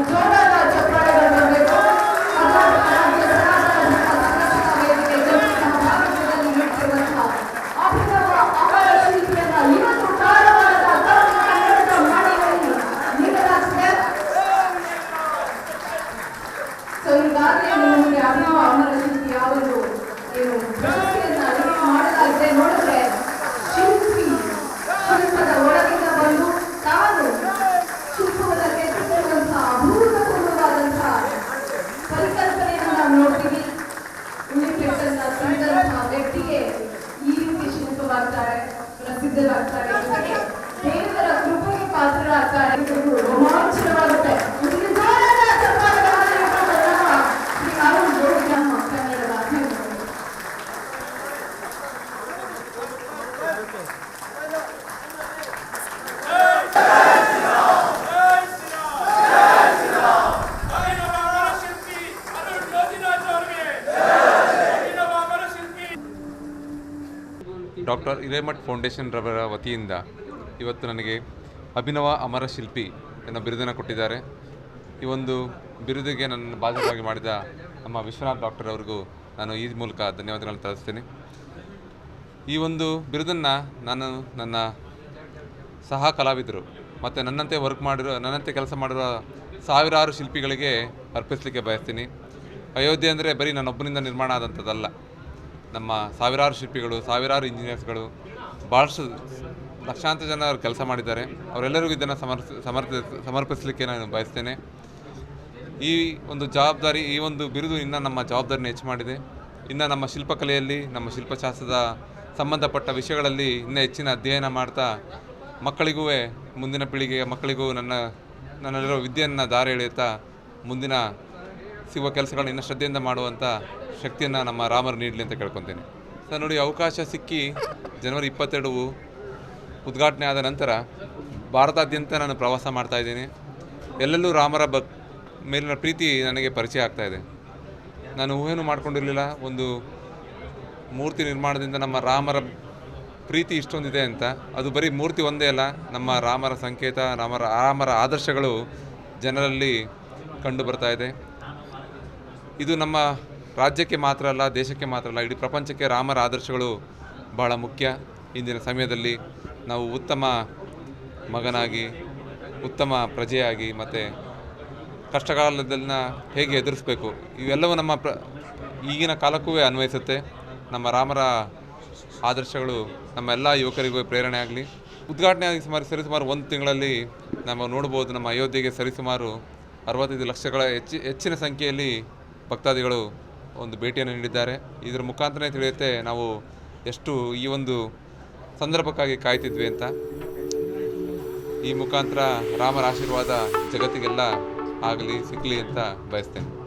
Muchas gracias. ನೋಡ್ತೀವಿ ಉಳಿಪೆಟ್ಟನ್ನ ತಿಂದಂತಹ ವ್ಯಕ್ತಿಗೆ ಈ ರೀತಿ ಶಿಲ್ಪವಾಗ್ತಾರೆ ಪ್ರಸಿದ್ಧರಾಗ್ತಾರೆ ಜೊತೆಗೆ ದೇವರ ಕೃಪೆಗೆ ಪಾತ್ರರಾಗ್ತಾರೆ ಇದು ರೋಮಾಂಚನವಾಗುತ್ತೆ ಡಾಕ್ಟರ್ ಹಿರೇಮಠ್ ಫೌಂಡೇಶನ್ ರವರ ವತಿಯಿಂದ ಇವತ್ತು ನನಗೆ ಅಭಿನವ ಅಮರ ಶಿಲ್ಪಿ ಎನ್ನೋ ಬಿರುದನ್ನು ಕೊಟ್ಟಿದ್ದಾರೆ. ಈ ಒಂದು ಬಿರುದಿಗೆ ನನ್ನ ಬಾಧಕವಾಗಿ ಮಾಡಿದ ನಮ್ಮ ವಿಶ್ವನಾಥ್ ಡಾಕ್ಟರ್ ಅವರಿಗೂ ನಾನು ಈ ಮೂಲಕ ಧನ್ಯವಾದಗಳನ್ನು ತಿಳಿಸ್ತೀನಿ. ಈ ಒಂದು ಬಿರುದನ್ನು ನಾನು ನನ್ನ ಸಹ ಕಲಾವಿದರು ಮತ್ತು ನನ್ನಂತೆ ವರ್ಕ್ ಮಾಡಿರೋ ನನ್ನಂತೆ ಕೆಲಸ ಮಾಡಿರೋ ಸಾವಿರಾರು ಶಿಲ್ಪಿಗಳಿಗೆ ಅರ್ಪಿಸಲಿಕ್ಕೆ ಬಯಸ್ತೀನಿ. ಅಯೋಧ್ಯೆ ಅಂದರೆ ಬರೀ ನನ್ನೊಬ್ಬನಿಂದ ನಿರ್ಮಾಣ ಆದಂಥದ್ದಲ್ಲ. ನಮ್ಮ ಸಾವಿರಾರು ಶಿಲ್ಪಿಗಳು, ಸಾವಿರಾರು ಇಂಜಿನಿಯರ್ಸ್ಗಳು ಭಾಳಷ್ಟು ಲಕ್ಷಾಂತರ ಜನ ಅವರು ಕೆಲಸ ಮಾಡಿದ್ದಾರೆ. ಅವರೆಲ್ಲರಿಗೂ ಇದನ್ನು ಸಮರ್ಪ ಸಮರ್ಪ ಸಮರ್ಪಿಸಲಿಕ್ಕೆ ನಾನು ಬಯಸ್ತೇನೆ. ಈ ಒಂದು ಜವಾಬ್ದಾರಿ, ಈ ಒಂದು ಬಿರುದು ಇನ್ನು ನಮ್ಮ ಜವಾಬ್ದಾರಿನ ಹೆಚ್ಚು ಮಾಡಿದೆ ಇನ್ನು ನಮ್ಮ ಶಿಲ್ಪಕಲೆಯಲ್ಲಿ, ನಮ್ಮ ಶಿಲ್ಪಶಾಸ್ತ್ರದ ಸಂಬಂಧಪಟ್ಟ ವಿಷಯಗಳಲ್ಲಿ ಇನ್ನೂ ಹೆಚ್ಚಿನ ಅಧ್ಯಯನ ಮಾಡ್ತಾ ಮಕ್ಕಳಿಗೂ ಮುಂದಿನ ಪೀಳಿಗೆಯ ಮಕ್ಕಳಿಗೂ ನನ್ನ ನನ್ನಲ್ಲಿರೋ ವಿದ್ಯೆಯನ್ನು ದಾರಿ ಎಳೆಯುತ್ತಾ ಮುಂದಿನ ಸಿಗುವ ಕೆಲಸಗಳನ್ನ ಇನ್ನೂ ಶ್ರದ್ಧೆಯಿಂದ ಮಾಡುವಂಥ ಶಕ್ತಿಯನ್ನು ನಮ್ಮ ರಾಮರು ನೀಡಲಿ ಅಂತ ಕೇಳ್ಕೊತೀನಿ. ಸರ್, ನೋಡಿ, ಅವಕಾಶ ಸಿಕ್ಕಿ ಜನವರಿ ಇಪ್ಪತ್ತೆರಡು ಉದ್ಘಾಟನೆ ಆದ ನಂತರ ಭಾರತಾದ್ಯಂತ ನಾನು ಪ್ರವಾಸ ಮಾಡ್ತಾ ಇದ್ದೀನಿ. ಎಲ್ಲೆಲ್ಲೂ ರಾಮರ ಬ ಮೇಲಿನ ಪ್ರೀತಿ ನನಗೆ ಪರಿಚಯ ಆಗ್ತಾ ಇದೆ. ನಾನು ಊಹೆನೂ ಮಾಡ್ಕೊಂಡಿರಲಿಲ್ಲ. ಒಂದು ಮೂರ್ತಿ ನಿರ್ಮಾಣದಿಂದ ನಮ್ಮ ರಾಮರ ಪ್ರೀತಿ ಇಷ್ಟೊಂದಿದೆ ಅಂತ. ಅದು ಬರೀ ಮೂರ್ತಿ ಒಂದೇ ಅಲ್ಲ, ನಮ್ಮ ರಾಮರ ಸಂಕೇತ, ರಾಮರ ರಾಮರ ಆದರ್ಶಗಳು ಜನರಲ್ಲಿ ಕಂಡು ಬರ್ತಾ ಇದೆ. ಇದು ನಮ್ಮ ರಾಜ್ಯಕ್ಕೆ ಮಾತ್ರ ಅಲ್ಲ, ದೇಶಕ್ಕೆ ಮಾತ್ರ ಅಲ್ಲ, ಇಡೀ ಪ್ರಪಂಚಕ್ಕೆ ರಾಮರ ಆದರ್ಶಗಳು ಬಹಳ ಮುಖ್ಯ. ಇಂದಿನ ಸಮಯದಲ್ಲಿ ನಾವು ಉತ್ತಮ ಮಗನಾಗಿ, ಉತ್ತಮ ಪ್ರಜೆಯಾಗಿ ಮತ್ತು ಕಷ್ಟಕಾಲದನ್ನ ಹೇಗೆ ಎದುರಿಸಬೇಕು, ಇವೆಲ್ಲವೂ ನಮ್ಮ ಪ್ರ, ಈಗಿನ ಕಾಲಕ್ಕೂ ಅನ್ವಯಿಸುತ್ತೆ. ನಮ್ಮ ರಾಮರ ಆದರ್ಶಗಳು ನಮ್ಮ ಎಲ್ಲ ಯುವಕರಿಗೂ ಪ್ರೇರಣೆ ಆಗಲಿ. ಉದ್ಘಾಟನೆ ಆಗಿ ಸುಮಾರು ಸರಿಸುಮಾರು ಒಂದು ತಿಂಗಳಲ್ಲಿ ನಾವು ನೋಡ್ಬೋದು, ನಮ್ಮ ಅಯೋಧ್ಯೆಗೆ ಸರಿಸುಮಾರು ಅರವತ್ತೈದು ಲಕ್ಷಗಳ ಹೆಚ್ಚಿ, ಹೆಚ್ಚಿನ ಸಂಖ್ಯೆಯಲ್ಲಿ ಭಕ್ತಾದಿಗಳು ಒಂದು ಭೇಟಿಯನ್ನು ನೀಡಿದ್ದಾರೆ. ಇದರ ಮುಖಾಂತರನೇ ತಿಳಿಯುತ್ತೆ ನಾವು ಎಷ್ಟು ಈ ಒಂದು ಸಂದರ್ಭಕ್ಕಾಗಿ ಕಾಯ್ತಿದ್ವಿ ಅಂತ. ಈ ಮುಖಾಂತರ ರಾಮರ ಆಶೀರ್ವಾದ ಜಗತ್ತಿಗೆಲ್ಲ ಆಗಲಿ, ಸಿಗಲಿ ಅಂತ ಬಯಸ್ತೇನೆ.